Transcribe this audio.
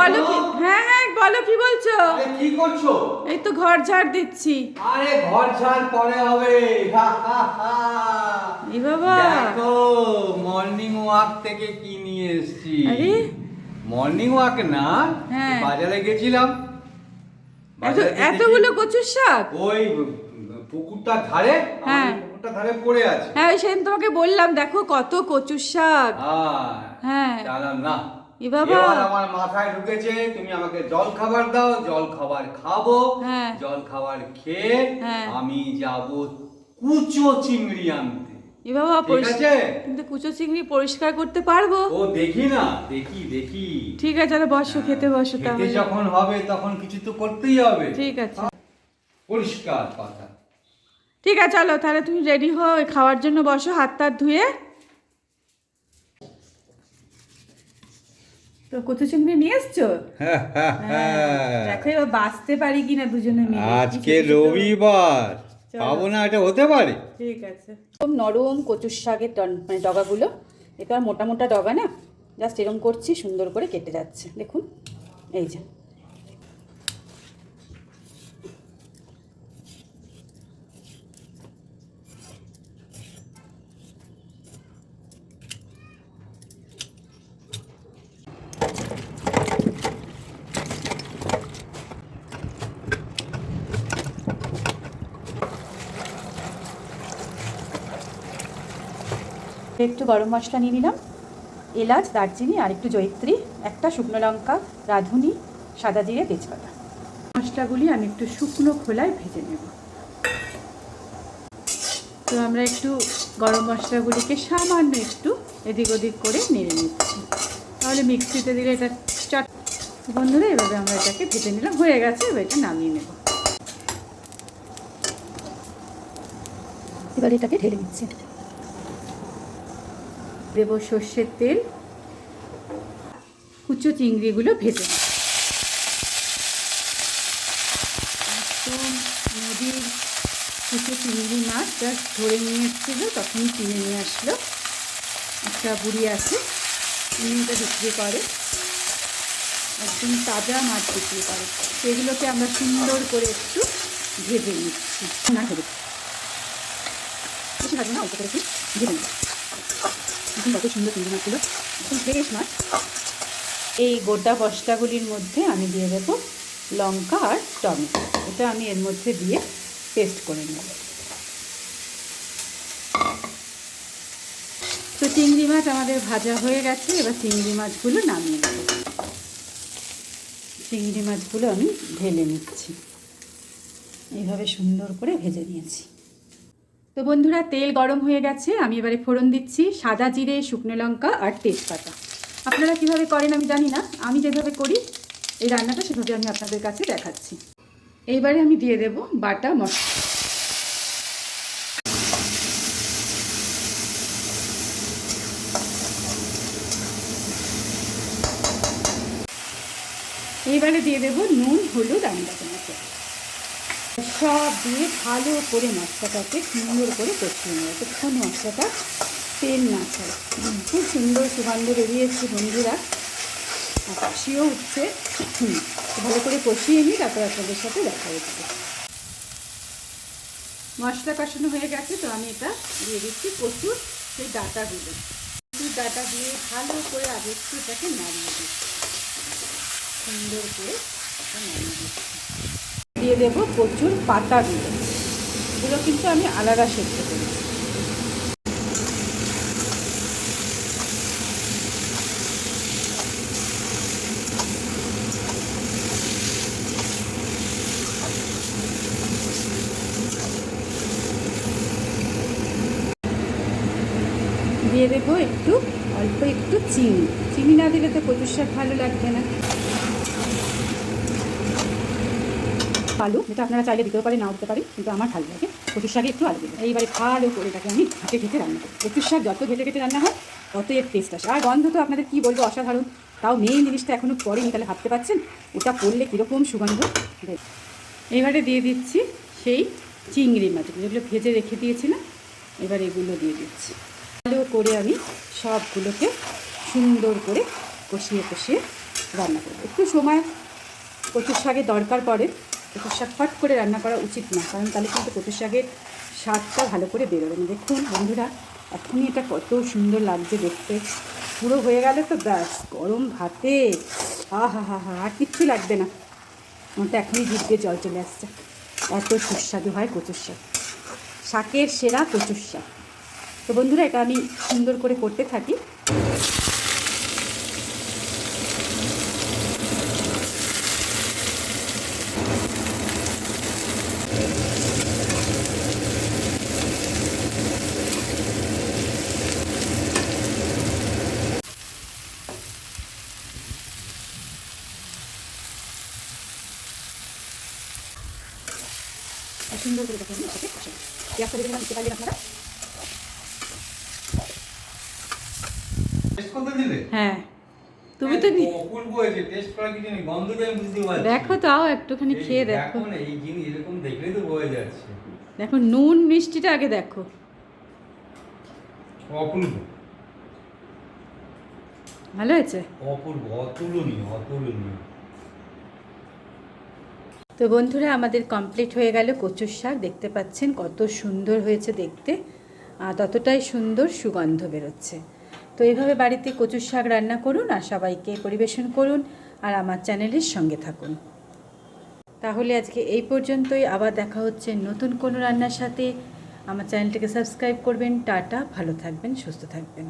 বলো কি? হ্যাঁ হ্যাঁ বলো কি বলছো? কি করছ? এই তো ঘর ঝাড় দিচ্ছি। আরে ঘর ছাড় পরে হবে। হা, হা, হা। এ বাবা। দেখো মর্নিং ওয়াক থেকে কি নিয়ে এসেছি? আরে? মর্নিং ওয়াক না হ্যাঁ। বাজারে গেছিলাম। এত এতগুলো কচুর শাক? ওই পুকুরটা ধারে হ্যাঁ। পুকুরটা ধারে পড়ে আছে। হ্যাঁ সেদিন তোমাকে বললাম দেখো কত কচুর শাক। হ্যাঁ। না। এ বাবা। আমার মাথায় ঢুকেছে তুমি আমাকে জল খাবার দাও জল খাবার খাব হ্যাঁ। জল খাবার খেয়ে হ্যাঁ। আমি যাব কুচো চিংড়ি আনতে। এ বাবা কিন্তু কুচো চিংড়ি পরিষ্কার করতে পারব। ও দেখি না দেখি দেখি। ঠিক আছে তাহলে বসো খেতে বসো তাহলে। যখন হবে তখন কিছু তো করতেই হবে। ঠিক আছে। পরিষ্কার কথা। ঠিক আছে চলো তাহলে তুমি রেডি হও খাওয়ার জন্য বসো হাত টাত ধুয়ে। তো কচু চিংড়ি নিয়ে এসছো? হ্যাঁ, দেখো এবার বাঁচতে পারি কিনা দুজনে মিলে আজকে রবিবার। পাবো না এটা হতে পারে। ঠিক আছে। খুব নরম কচুর শাকের মানে ডগাগুলো। এটা আর মোটা মোটা ডগা না? জাস্ট এরকম করছি সুন্দর করে কেটে যাচ্ছে। দেখুন এই যে। একটু গরম মশলা নিয়ে নিলাম। এলাচ, দারচিনি, আর একটু জয়িত্রী, একটা শুকনো লঙ্কা, রাঁধুনি, সাদা জিরে, তেজপাতা। মশলাগুলি আমি একটু শুকনো খোলায় ভেজে নেব। তো আমরা একটু গরম মশলাগুলিকে সামান্য একটু এদিক ওদিক করে নেড়ে নিচ্ছি। তাহলে মিক্সিতে দিলে এটা চট বন্ধুরা, এভাবে আমরা এটাকে ভেজে নিলাম। হয়ে গেছে, এবার এটা নামিয়ে নেব। এবার এটাকে ঢেলে নিচ্ছি। দেবো সর্ষের তেল, কুচো চিংড়িগুলো ভেজে। একদম নদীর কুচো চিংড়ি মাছ জাস্ট ধরে নিয়ে এসেছিল তখন কিনে নিয়ে আসলো। একটা বুড়ি আছে এটা বিক্রি করে। একদম তাজা মাছ বিক্রি করে। সেগুলোকে আমরা সুন্দর করে একটু ভেজে নিচ্ছি। না ভাজবো না, অল্প করে একটু ভেজে নিচ্ছি। দেখুন কত সুন্দর চিংড়ি মাছগুলো একদম ফ্রেশ মাছ এই গোটা মশলাগুলির মধ্যে আমি দিয়ে দেবো লঙ্কা আর টমেটো। এটা আমি এর মধ্যে দিয়ে পেস্ট করে নেব। তো চিংড়ি মাছ আমাদের ভাজা হয়ে গেছে। এবার চিংড়ি মাছগুলো নামিয়ে নেব। চিংড়ি মাছগুলো আমি ঢেলে নিচ্ছি। এইভাবে সুন্দর করে ভেজে নিয়েছি। তো বন্ধুরা, তেল গরম হয়ে গেছে, আমি এবারে ফোড়ন দিচ্ছি, সাদা জিরে, শুকনো লঙ্কা আর তেজপাতা। আপনারা কীভাবে করেন আমি জানি না, আমি যেভাবে করি, এই রান্নাটা সেভাবে আমি আপনাদের কাছে দেখাচ্ছি। এইবারে আমি দিয়ে দেব বাটা মশলা এইবারে দিয়ে দেব নুন, হলুদ আন্ডা টমেটো সব দিয়ে ভালো করে মশলাটাকে সুন্দর করে কষিয়ে নেব তখন মশলাটা তেল না ছাড়ে খুব সুন্দর সুগন্ধ বেরিয়েছে বন্ধুরা। আর উঠছে ভালো করে কষিয়ে নিই তারপর আপনাদের সাথে দেখা হচ্ছে। মশলা কষানো হয়ে গেছে, তো আমি এটা দিয়ে দিচ্ছি প্রচুর সেই ডাটাগুলো। প্রচুর ডাটা দিয়ে ভালো করে আগে একটু এটাকে নাড়িয়ে দিচ্ছি। সুন্দর করে নাড়িয়ে দিচ্ছি। দিয়ে দেব প্রচুর পাতাগুলো এগুলো কিন্তু আমি আলাদা সেদ্ধ করি। দিয়ে দেবো একটু, অল্প একটু চিনি। চিনি না দিলে তো কচুর শাক ভালো লাগবে না। আলু যেটা আপনারা চাইলে দিতেও পারেন, নাও দিতে পারেন, কিন্তু আমার ভালো লাগে। কচুর শাকে একটু আলু দেবো এইবারে ভালো করে এটাকে আমি ঘেটে ঘেটে রান্না করি কচুর শাক যত ঘেটে ঘেটে রান্না হয় তত এর টেস্ট আসে। আর গন্ধ তো আপনাদের কী বলব, অসাধারণ। তাও মেইন জিনিসটা এখনও পরেনি তাহলে ভাবতে পারছেন? ওটা করলে কীরকম সুগন্ধ? এবারে দিয়ে দিচ্ছি সেই চিংড়ি মাছগুলো যেগুলো ভেজে রেখে দিয়েছিলাম, এবার এগুলো দিয়ে দিচ্ছি। ভালো করে আমি সবগুলোকে সুন্দর করে কষিয়ে কষিয়ে রান্না করব। একটু সময় কচুর শাকের দরকার পড়ে কচুর শাক ফট করে রান্না করা উচিত না, কারণ তাহলে কিন্তু কচুর শাকের স্বাদটা ভালো করে বেরোবে না। দেখুন বন্ধুরা, এখনই এটা কত সুন্দর লাগছে দেখতে। পুরো হয়ে গেলে তো, ব্যাস, গরম ভাতে। আ হা হা হা, আর কিচ্ছু লাগবে না। তো এখনই জিভ দিয়ে জল চলে আসছে। এত সুস্বাদু হয় কচুর শাক। শাকের সেরা কচুর শাক। তো বন্ধুরা, এটা আমি সুন্দর করে করতে থাকি। সুন্দর করে দেখুন এটাকে কষাবো। পেঁয়াজটা দেখে নিতে পারলেন আপনারা? হ্যাঁ। তুমি তো অপূর্ব হয়েছে টেস্ট করা কিছু নেই গন্ধটা আমি বুঝতে পারছি। দেখো তাও একটুখানি খেয়ে দেখো না, এই জিনিস এরকম দেখলেই তো বোঝা যাচ্ছে। দেখো নুন মিষ্টিটা আগে দেখো। অপূর্ব। ভালো হয়েছে? অপূর্ব অতুলনীয় অতুলনীয়। তো বন্ধুরা, আমাদের কমপ্লিট হয়ে গেল কচুর শাক। দেখতে পাচ্ছেন কত সুন্দর হয়েছে দেখতে। আর ততটাই সুন্দর সুগন্ধ বেরোচ্ছে। তো এইভাবে বাড়িতে কচুর শাক রান্না করুন আর সবাইকে পরিবেশন করুন আর আমার চ্যানেলের সঙ্গে থাকুন। তাহলে আজকে এই পর্যন্তই। আবার দেখা হচ্ছে নতুন কোনো রান্নার সাথে। আমার চ্যানেলটিকে সাবস্ক্রাইব করবেন। টাটা, ভালো থাকবেন, সুস্থ থাকবেন।